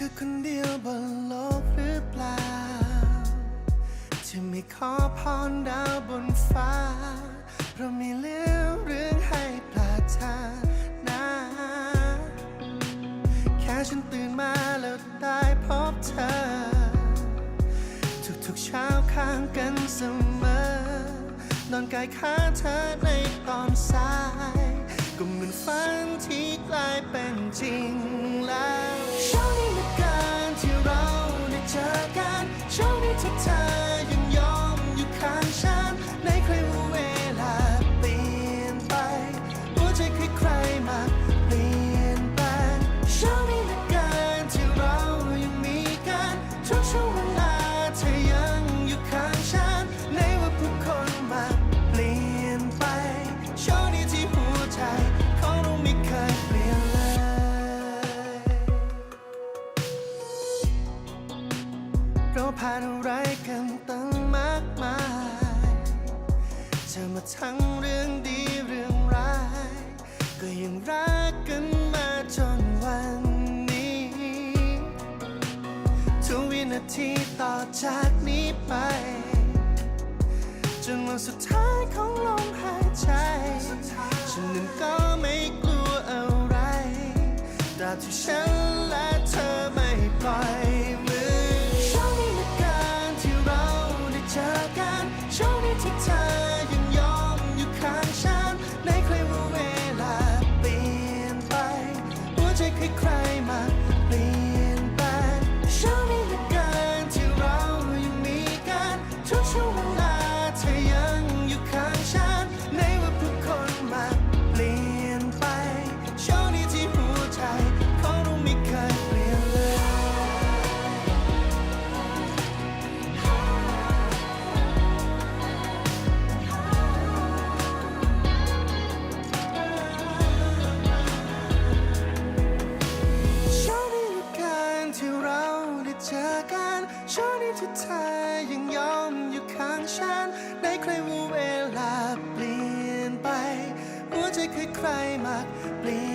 คือคนเดียวบนโลกหรือเปล่า ที่ไม่ขอพรดาวบนฟ้า เรามีเหลือเรื่องให้ปรารถนา แค่ฉันตื่นมาแล้วได้พบเธอ ทุกๆเช้าข้างกันเสมอนอนกายขาเธอในตอนสาย ก็เหมือนฝันที่กลายเป็นจริง โช เราผ่านอะไรกันตั้งมากมายเจอมาทั้งเรื่องดีเรื่องร้าย ก็ยังรักกันมาจนวันนี้ ทุกวินาทีต่อจากนี้ไป จนวันสุดท้ายของลมหายใจ ฉันนั้นก็ไม่กลัวอะไรแตราบที่ฉัน กัน ใครว่าเวลาเปลี่ยนไปหัวใจใครๆมาเปลี่ยน